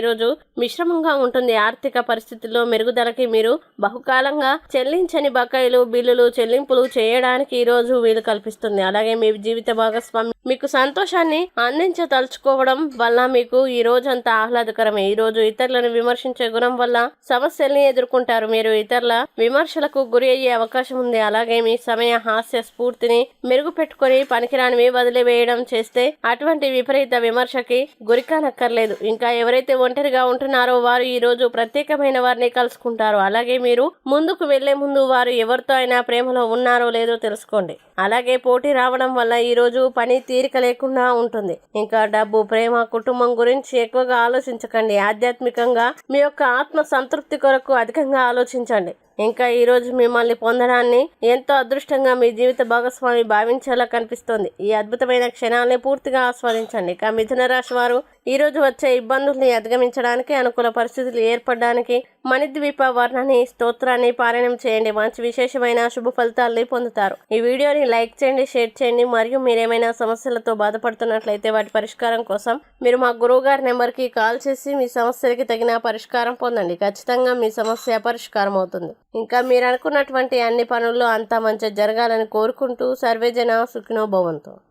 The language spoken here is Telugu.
ఈరోజు మిశ్రమంగా ఉంటుంది ఆర్థిక పరిస్థితుల్లో మెరుగుదలకి మీరు బహుకాలంగా చెల్లించని బకాయిలు బిల్లులు చెల్లింపులు చేయడానికి ఈ రోజు వీలు కల్పిస్తుంది. అలాగే మీ జీవిత భాగస్వామి మీకు సంతోషాన్ని అందించదలుచుకోవడం వల్ల మీకు ఈ రోజంతా ఆహ్లాదకరమే. ఈ రోజు ఇతరులను విమర్శించే గుణం వల్ల సమస్యల్ని ఎదుర్కొంటారు. మీరు ఇతరుల విమర్శలకు గురి అయ్యే అవకాశం ఉంది. అలాగే మీ సమయ హాస్య స్ఫూర్తిని మెరుగుపెట్టుకొని పనికిరానివి వదిలివేయడం చేస్తే అటువంటి విపరీత విమర్శకి గురికానక్కర్లేదు. ఇంకా ఎవరైతే ఒంటరిగా ఉంటున్నారో వారు ఈ రోజు ప్రత్యేకమైన వారిని కలుసుకుంటారు. అలాగే మీరు ముందుకు వెళ్ళే ముందు వారు ఎవరితో అయినా ప్రేమలో ఉన్నారో లేదో తెలుసుకోండి. అలాగే పోటీ రావడం వల్ల ఈ రోజు పని తీరిక లేకుండా ఉంటుంది. ఇంకా డబ్బు ప్రేమ కుటుంబం గురించి ఎక్కువగా ఆలోచించకండి. ఆధ్యాత్మికంగా మీ యొక్క ఆత్మ సంతృప్తి కొరకు అధికంగా ఆలోచించండి. ఇంకా ఈ రోజు మిమ్మల్ని పొందడాన్ని ఎంతో అదృష్టంగా మీ జీవిత భాగస్వామి భావించేలా కనిపిస్తోంది. ఈ అద్భుతమైన క్షణాన్ని పూర్తిగా ఆస్వాదించండి. ఇక మిథున రాశి వారు ఈరోజు వచ్చే ఇబ్బందుల్ని అధిగమించడానికి అనుకూల పరిస్థితులు ఏర్పడడానికి మణిద్వీప వర్ణని స్తోత్రాన్ని పారాయణం చేయండి. మంచి విశేషమైన శుభ ఫలితాలని పొందుతారు. ఈ వీడియోని లైక్ చేయండి షేర్ చేయండి. మరియు మీరేమైనా సమస్యలతో బాధపడుతున్నట్లయితే వాటి పరిష్కారం కోసం మీరు మా గురువు గారి నెంబర్కి కాల్ చేసి మీ సమస్యలకి తగిన పరిష్కారం పొందండి. ఖచ్చితంగా మీ సమస్య పరిష్కారం అవుతుంది. ఇంకా మీరు అనుకున్నటువంటి అన్ని పనుల్లో అంతా మంచి జరగాలని కోరుకుంటూ సర్వేజన సుఖినోభవంతో